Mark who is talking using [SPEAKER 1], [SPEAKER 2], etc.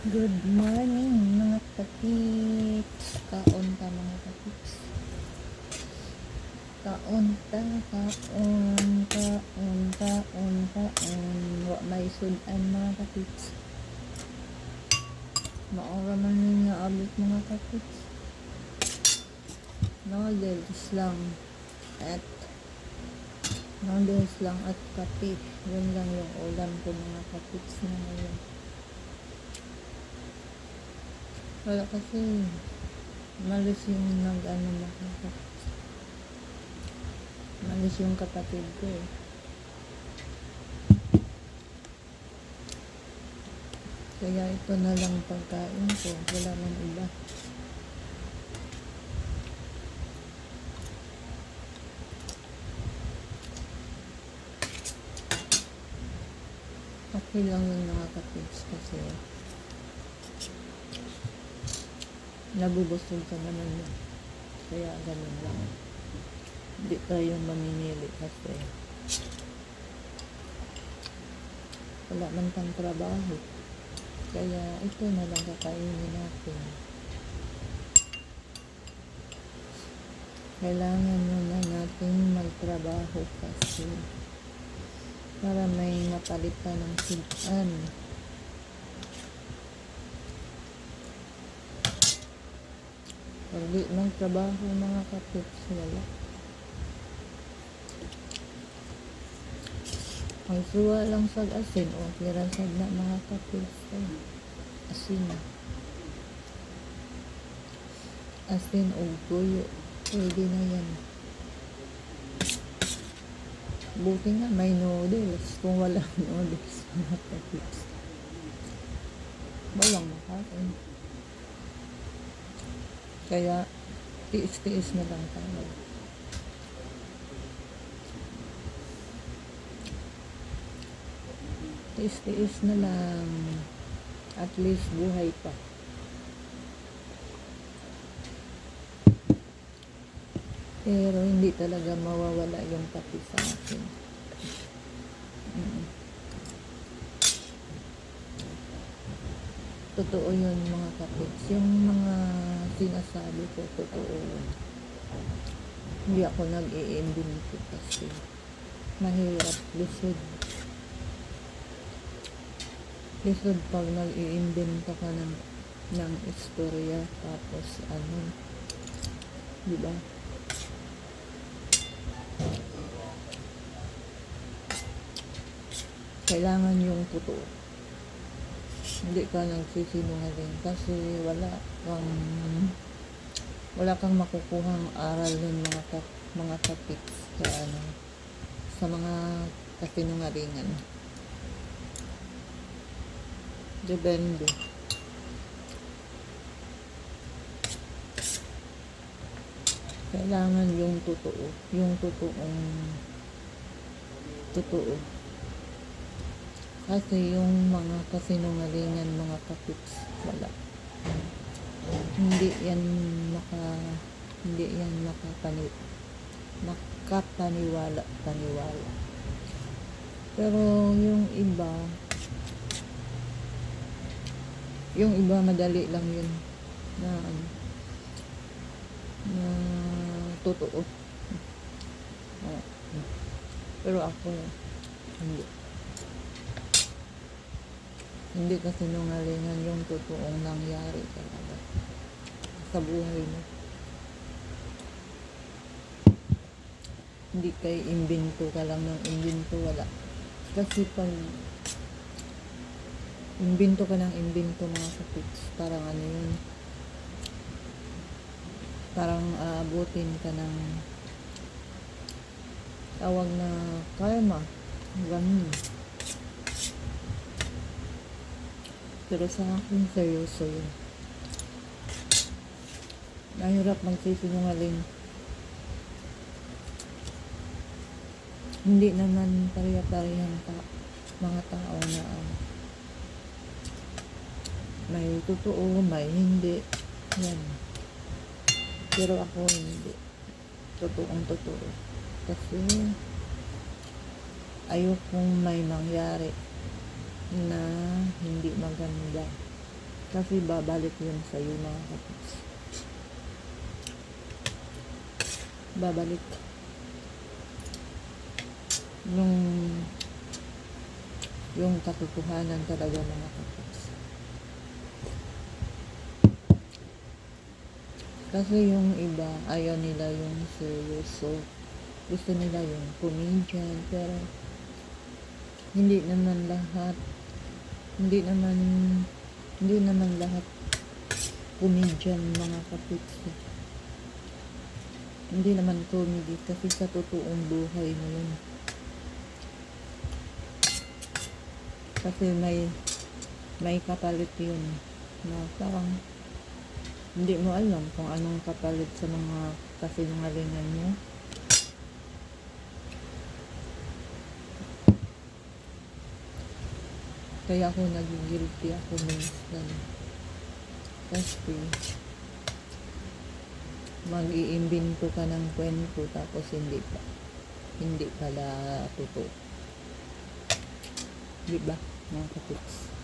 [SPEAKER 1] Good morning mga katips. Kaon ta mga katips. Kaon ta, kaon, kaon, kaon, kaon. Wa may sudan mga katips. Maora man nga abot mga katips. Noodles lang at noodles lang at kape. Yun lang yung ulam ko mga katips na ngayon. Wala kasi malis yung nag ano na malis yung kapatid ko eh. Kaya ito na lang pagkain ko. Wala nang iba. Okay lang yung nakaka-tips kasi nabubusog ka naman yun. Kaya ganun lang. Hindi tayo mamimili kasi wala man kang trabaho. Kaya ito na lang kakainin natin. Kailangan muna natin magtrabaho kasi para may mapalitan ng sinan. Pag di magtrabaho mga katips, wala. Ang suwa lang sa asin, o tira sa na mga katips. Ay, asin. Asin o tuyo. Pwede na yan. Buti nga may noodles. Kung wala noodles, mga katips. Walang makain. Kaya, tiis-tiis na lang tayo. Tiis-tiis na lang. At least buhay pa. Pero hindi talaga mawawala yung kape sa akin. Totoo yun mga kapits. Yung sinasabi ko, totoo. Hindi ako nag-i-imbento kasi mahirap lisod. Lisod pag nag-i-imbento ka ng, ng istorya tapos ano, di ba? Kailangan yung totoo hindi ka nagsisinungaling kasi wala kang wala kang makukuhang aral ng mga kap, mga topics sa ano sa mga kasinungalingan. Depende. Kailangan yung totoo yung totoong totoo kasi yung mga kasinungalingan, mga kapips, wala. Hindi yan maka, hindi yan makapani, makapaniwala, paniwala. Pero yung iba, yung iba madali lang yun na ano, na totoo. Pero ako, hindi. Hindi kasi nungalingan yung totoong nangyari talaga sa buhay mo. Hindi kay imbento ka lang ng imbento, wala. Kasi pag imbento ka ng imbento mga kapits, parang ano yun, parang aabutin ka ng tawag na karma. Ganun. Pero sa akin, seryoso yun. Mahirap magsisinungaling. Hindi naman pariya-parihang ta mga tao na um, may totoo, may hindi. Yan. Pero ako hindi. Totoong totoo. Kasi ayokong may mangyari na hindi maganda Kasi babalik yun sa iyo mga kapits. Babalik. Yung yung katotohanan talaga mga kapits. Kasi yung iba, ayaw nila yung seryoso. Gusto nila yung comedian, pero hindi naman lahat, hindi naman, hindi naman lahat comedian mga kapits. eh. Hindi naman comedy kasi sa totoong buhay mo yun. Kasi may, may kapalit yun na parang hindi mo alam kung anong kapalit sa mga kasinungalingan mo. Kaya ako nagigilty ako minsan. Kasi mag-iimbento ka ng kwento tapos hindi pa hindi pala totoo. Di ba, mga kapits?